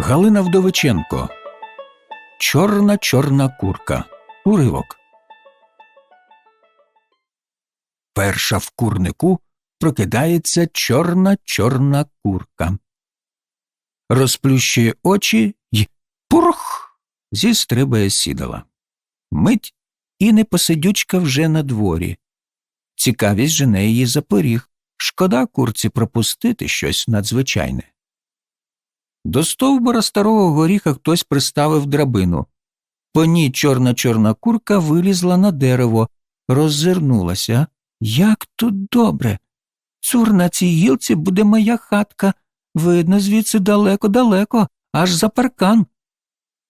Галина Вдовиченко. Чорна чорна курка. Уривок. Перша в курнику прокидається чорна чорна курка. Розплющує очі й пурх зістрибає сідала. Мить і непосидючка вже на дворі. Цікавість жене її за поріг. Шкода курці пропустити щось надзвичайне. До стовбура старого горіха хтось приставив драбину. По ній чорна чорна курка вилізла на дерево, роззирнулася. Як тут добре. Цур на цій гілці буде моя хатка. Видно, звідси далеко-далеко, аж за паркан.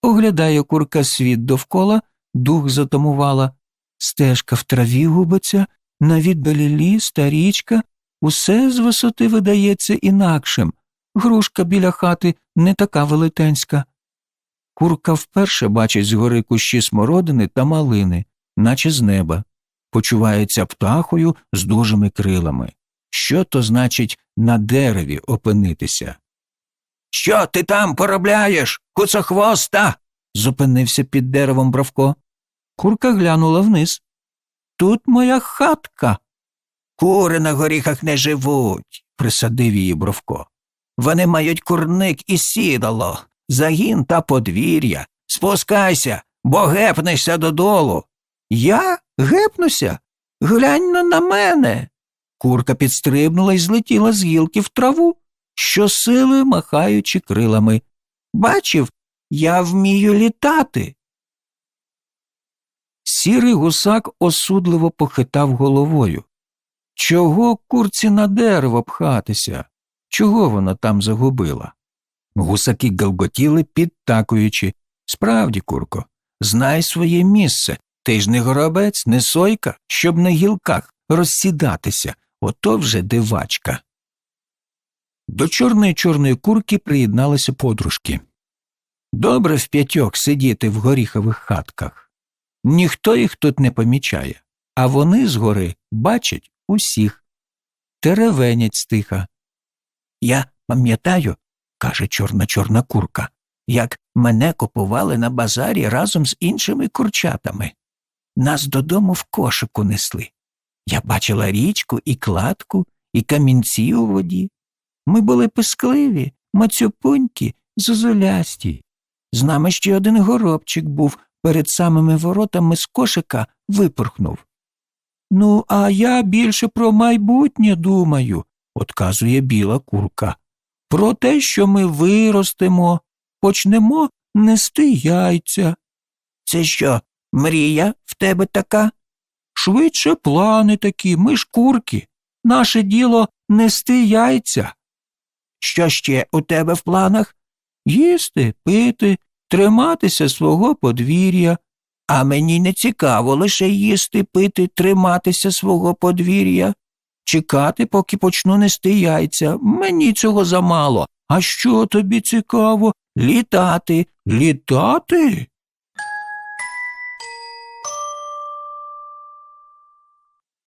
Оглядає курка світ довкола, дух затамувала. Стежка в траві губиться, на віддалі ліс та річка, усе з висоти видається інакшим. Грушка біля хати не така велетенська. Курка вперше бачить згори кущі смородини та малини, наче з неба, почувається птахою з дужими крилами. Що то значить на дереві опинитися? Що ти там поробляєш, куцохвоста? зупинився під деревом Бравко. Курка глянула вниз. Тут моя хатка. Кури на горіхах не живуть, присадив її Бровко. Вони мають курник і сідало, загін та подвір'я. Спускайся, бо гепнешся додолу. Я гепнуся? Глянь но на мене. Курка підстрибнула і злетіла з гілки в траву, щосили махаючи крилами. Бачив, я вмію літати. Сірий гусак осудливо похитав головою. Чого курці на дерево пхатися? Чого вона там загубила? Гусаки галготіли, підтакуючи. Справді, курко, знай своє місце. Ти ж не горобець, не сойка, щоб на гілках розсідатися. Ото вже дивачка. До чорної чорної курки приєдналися подружки. Добре в п'ятьох сидіти в горіхових хатках. Ніхто їх тут не помічає, а вони згори бачать усіх. Теревенять стиха. Я пам'ятаю, каже чорна чорна курка, як мене купували на базарі разом з іншими курчатами. Нас додому в кошику несли. Я бачила річку і кладку, і камінці у воді. Ми були пискливі, мацюпунькі, зозулясті. З нами ще один горобчик був перед самими воротами з кошика випорхнув. Ну, а я більше про майбутнє думаю, отказує біла курка. Про те, що ми виростемо, почнемо нести яйця. Це що, мрія в тебе така? Швидше плани такі, ми ж курки. Наше діло нести яйця. Що ще у тебе в планах? Їсти, пити, триматися свого подвір'я. А мені не цікаво лише їсти, пити, триматися свого подвір'я. Чекати, поки почну нести яйця. Мені цього замало. А що тобі цікаво? Літати, літати?